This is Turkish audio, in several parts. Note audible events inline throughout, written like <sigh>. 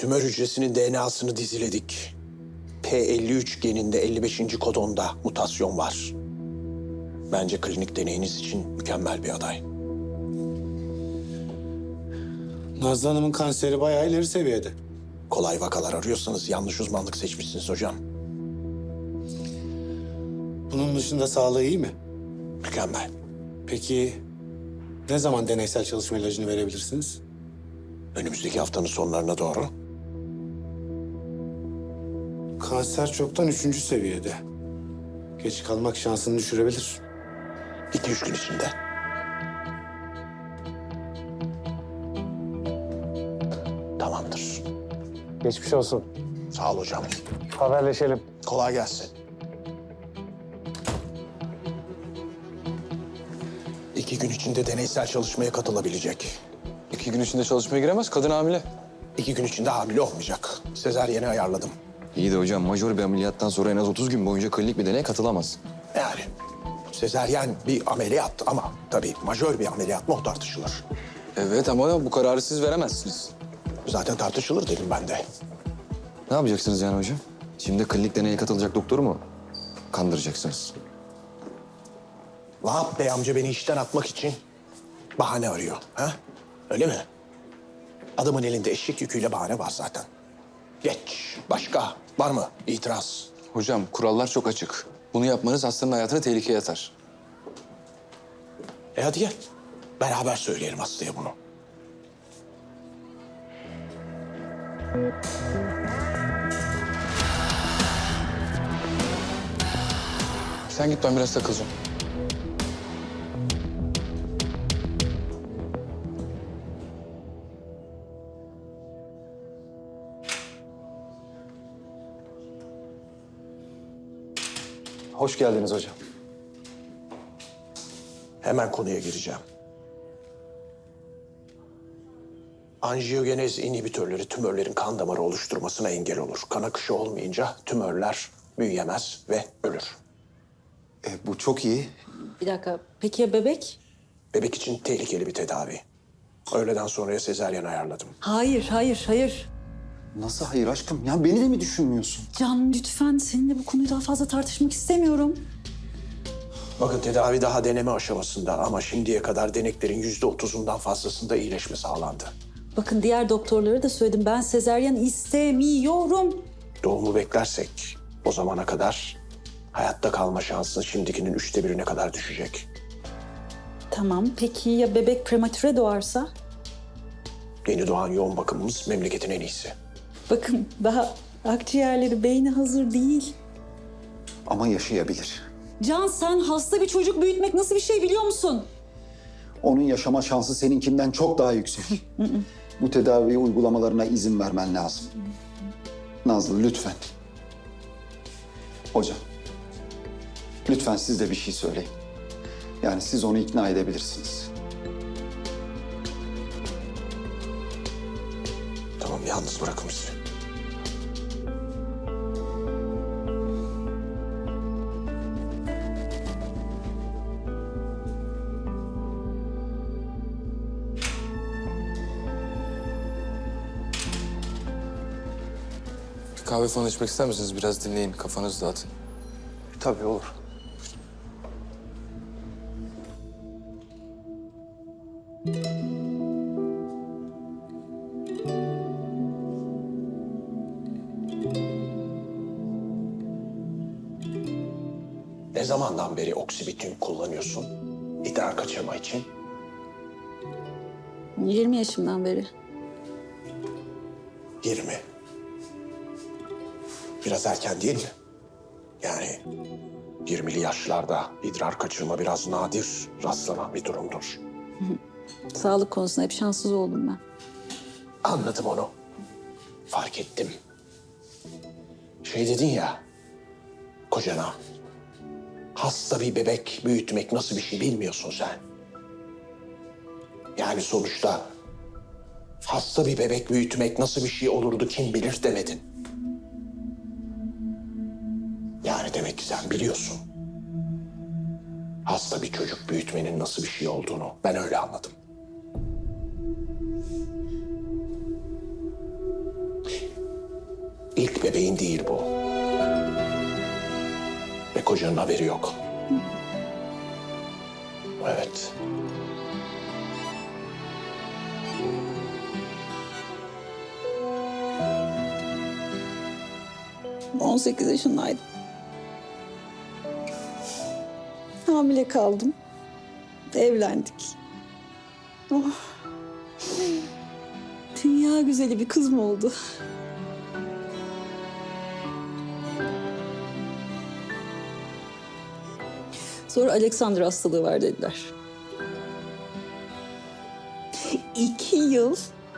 Tümör hücresinin DNA'sını diziledik. P53 geninde 55. kodonda mutasyon var. Bence klinik deneyiniz için mükemmel bir aday. Nazlı Hanım'ın kanseri bayağı ileri seviyede. Kolay vakalar arıyorsanız yanlış uzmanlık seçmişsiniz hocam. Bunun dışında sağlığı iyi mi? Mükemmel. Peki ne zaman deneysel çalışma ilacını verebilirsiniz? Önümüzdeki haftanın sonlarına doğru. Kanser çoktan üçüncü seviyede. Geç kalmak şansını düşürebilir. İki üç gün içinde. Tamamdır. Geçmiş olsun. Sağ ol hocam. Haberleşelim. Kolay gelsin. İki gün içinde deneysel çalışmaya katılabilecek. İki gün içinde çalışmaya giremez. Kadın hamile. İki gün içinde hamile olmayacak. Sezeryeni ayarladım. İyi de hocam majör bir ameliyattan sonra en az 30 gün boyunca klinik bir deneye katılamaz. Yani sezeryen bir ameliyat ama tabii majör bir ameliyat mı o tartışılır. Evet ama bu kararı siz veremezsiniz. Zaten tartışılır dedim ben de. Ne yapacaksınız yani hocam? Şimdi klinik deneye katılacak doktoru mu kandıracaksınız? Vahap Bey amca beni işten atmak için bahane arıyor. Ha? Öyle mi? Adamın elinde eşek yüküyle bahane var zaten. Geç. Başka? Var mı itiraz? Hocam kurallar çok açık. Bunu yapmanız hastanın hayatını tehlikeye atar. E hadi gel. Beraber söyleyelim hastaya bunu. Sen git ben biraz takılacağım. Hoş geldiniz hocam. Hemen konuya gireceğim. Anjiyogenez inhibitörleri tümörlerin kan damarı oluşturmasına engel olur. Kan akışı olmayınca tümörler büyüyemez ve ölür. E, bu çok iyi. Bir dakika. Peki ya bebek? Bebek için tehlikeli bir tedavi. Öğleden sonraya sezaryen ayarladım. Hayır, hayır, hayır. Nasıl hayır aşkım? Ya beni de mi düşünmüyorsun? Can lütfen seninle bu konuyu daha fazla tartışmak istemiyorum. Bakın tedavi daha deneme aşamasında ama şimdiye kadar deneklerin yüzde otuzundan fazlasında iyileşme sağlandı. Bakın diğer doktorlara da söyledim. Ben sezeryan istemiyorum. Doğumu beklersek o zamana kadar hayatta kalma şansın şimdikinin üçte birine kadar düşecek. Tamam. Peki ya bebek prematüre doğarsa? Yeni doğan yoğun bakımımız memleketin en iyisi. Bakın daha akciğerleri, beyni hazır değil. Ama yaşayabilir. Can sen hasta bir çocuk büyütmek nasıl bir şey biliyor musun? Onun yaşama şansı seninkinden çok daha yüksek. bu tedavi uygulamalarına izin vermen lazım. Nazlı lütfen. Hocam. Lütfen siz de bir şey söyleyin. Yani siz onu ikna edebilirsiniz. Tamam yalnız bırakın bizi. Bir kahve falan içmek ister misiniz? Biraz dinleyin, kafanızı dağıtın. Tabii olur. Ne zamandan beri oksibitin kullanıyorsun? İdrar kaçırma için. 20 yaşımdan beri. 20. Biraz erken değil mi? Yani 20'li yaşlarda idrar kaçırma biraz nadir rastlanan bir durumdur. <laughs> Sağlık konusunda hep şanssız oldum ben. Anladım onu. Fark ettim. Şey dedin ya, kocana. Hasta bir bebek büyütmek nasıl bir şey bilmiyorsun sen. Yani sonuçta hasta bir bebek büyütmek nasıl bir şey olurdu kim bilir demedin. Yani demek ki sen biliyorsun. Hasta bir çocuk büyütmenin nasıl bir şey olduğunu ben öyle anladım. İlk bebeğin değil bu. Kocanın haberi yok. Evet. 18 yaşındaydım. Hamile kaldım. Evlendik. Oh. Dünya güzeli bir kızım oldu. Sonra Alexander hastalığı var dediler. İki yıl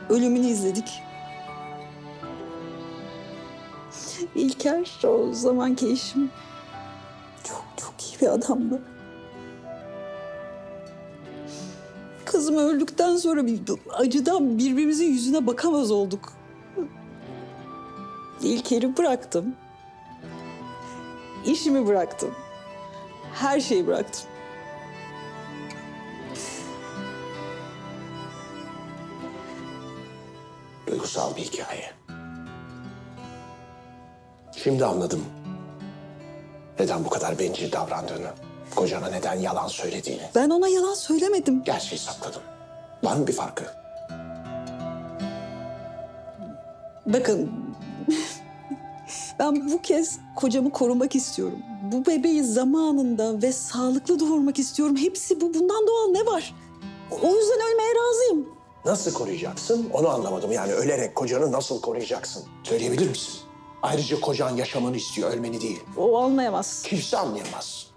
ölümünü izledik. İlker o zamanki eşim çok çok iyi bir adamdı. Kızım öldükten sonra bir acıdan birbirimizin yüzüne bakamaz olduk. İlker'i bıraktım. İşimi bıraktım. Her şeyi bıraktım. Duygusal bir hikaye. Şimdi anladım. Neden bu kadar bencil davrandığını. Kocana neden yalan söylediğini. Ben ona yalan söylemedim. Gerçeği sakladın. Var mı bir farkı? Bakın ben bu kez kocamı korumak istiyorum. Bu bebeği zamanında ve sağlıklı doğurmak istiyorum. Hepsi bu. Bundan doğal ne var? O yüzden ölmeye razıyım. Nasıl koruyacaksın onu anlamadım. Yani ölerek kocanı nasıl koruyacaksın? Söyleyebilir misin? Ayrıca kocan yaşamanı istiyor, ölmeni değil. O anlayamaz. Kimse anlayamaz.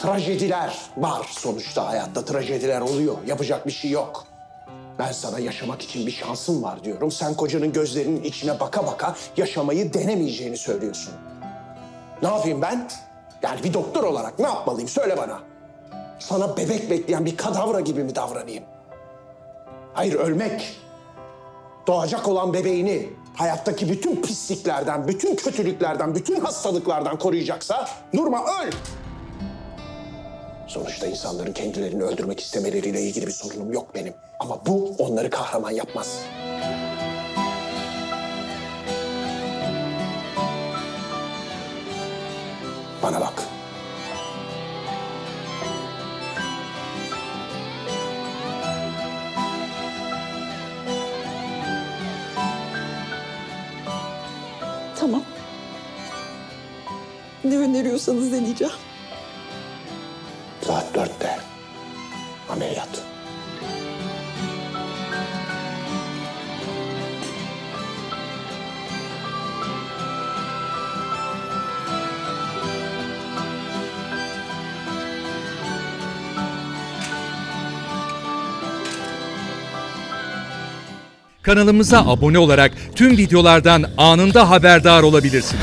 Trajediler var sonuçta hayatta. Trajediler oluyor. Yapacak bir şey yok. Ben sana yaşamak için bir şansın var diyorum. Sen kocanın gözlerinin içine baka baka yaşamayı denemeyeceğini söylüyorsun. Ne yapayım ben? Yani bir doktor olarak ne yapmalıyım? Söyle bana. Sana bebek bekleyen bir kadavra gibi mi davranayım? Hayır ölmek. Doğacak olan bebeğini hayattaki bütün pisliklerden, bütün kötülüklerden, bütün hastalıklardan koruyacaksa Nurma öl. Sonuçta insanların kendilerini öldürmek istemeleriyle ilgili bir sorunum yok benim. Ama bu onları kahraman yapmaz. Bana bak. Tamam. Ne öneriyorsanız deneyeceğim. Saat dörtte. Ameliyat. Kanalımıza abone olarak tüm videolardan anında haberdar olabilirsiniz.